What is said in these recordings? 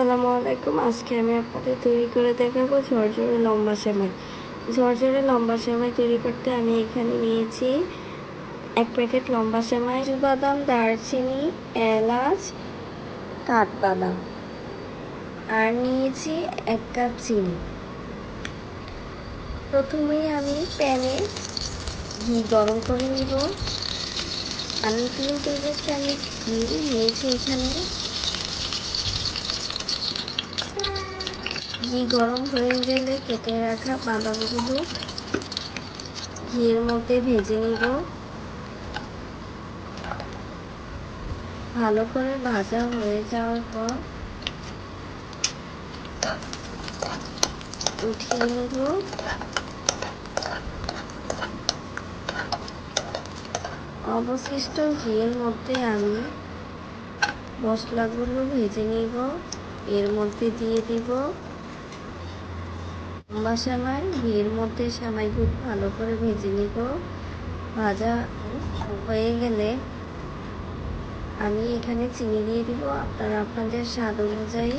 আসসালামু আলাইকুম। আজকে আমি আপনাদের তৈরি করে দেখাবো ঝরঝরে লম্বা সেমাই। ঝরঝরে লম্বা সেমাই তৈরি করতে আমি এখানে নিয়েছি এক প্যাকেট লম্বা সেমাই, বাদাম, দারচিনি, এলাচ, কাঠবাদাম। আর নিয়েছি এক কাপ চিনি। প্রথমেই আমি প্যানে ঘি গরম করে নিব। আমি তিন টেবিল চামচ ঘি নিয়েছি এখানে। ঘি গরম হয়ে গেলে কেটে রাখা বাদামগুলো ঘিয়ের মধ্যে ভেজে নিব। ভালো করে ভাজা হয়ে যাওয়ার পর উঠিয়ে নেব। অবশিষ্ট ঘিয়ের মধ্যে আমি মশলাগুলো ভেজে নিব। এর মধ্যে দিয়ে দিব লম্বা সেমাই ঘিয়ের মধ্যে সেমাইগুলো ভালো করে ভেজে নিব। ভাজা হয়ে গেলে আমি এখানে চিনি দিয়ে দিব। আপনারা আপনাদের স্বাদ অনুযায়ী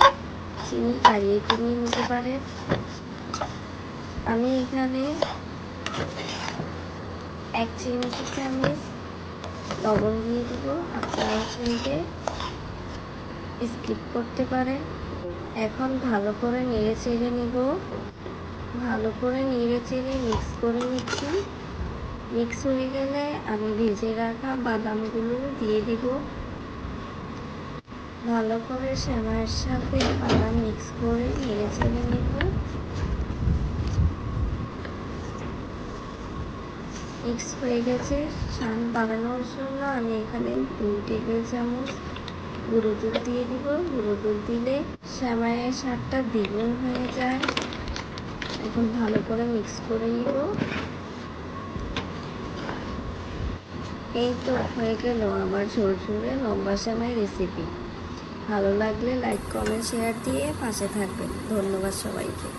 চিনি বাড়িয়ে কমিয়ে নিতে পারেন। আমি এখানে এক চিমটি চামচ লবণ দিয়ে দিব। আপনারা চাইলে স্কিপ করতে পারেন। এখন ভালো করে নেড়ে চেড়ে নিব। ভালো করে নেড়ে মিক্স করে নিচ্ছি। মিক্স হয়ে গেলে আমি ভেজে রাখা বাদামগুলো দিয়ে দিব। ভালো করে সেমাইয়ের সাথে বাদাম মিক্স করে নেড়ে চেড়ে নিব। মিক্স হয়ে গেছে। শান বানানোর জন্য আমি এখানে দুই টেবিল চামচ গুঁড়ো দুধ দিয়ে দিব। গুঁড়ো দুধ দিলে সেমাইয়ের স্বাদটা দ্বিগুণ হয়ে যায়। এখন ভালো করে মিক্স করে নিব। এই তো হয়ে গেল আমার ঝরঝরে লম্বা সময় রেসিপি ভালো লাগলে লাইক কমেন্ট শেয়ার দিয়ে পাশে থাকবেন। ধন্যবাদ সবাইকে।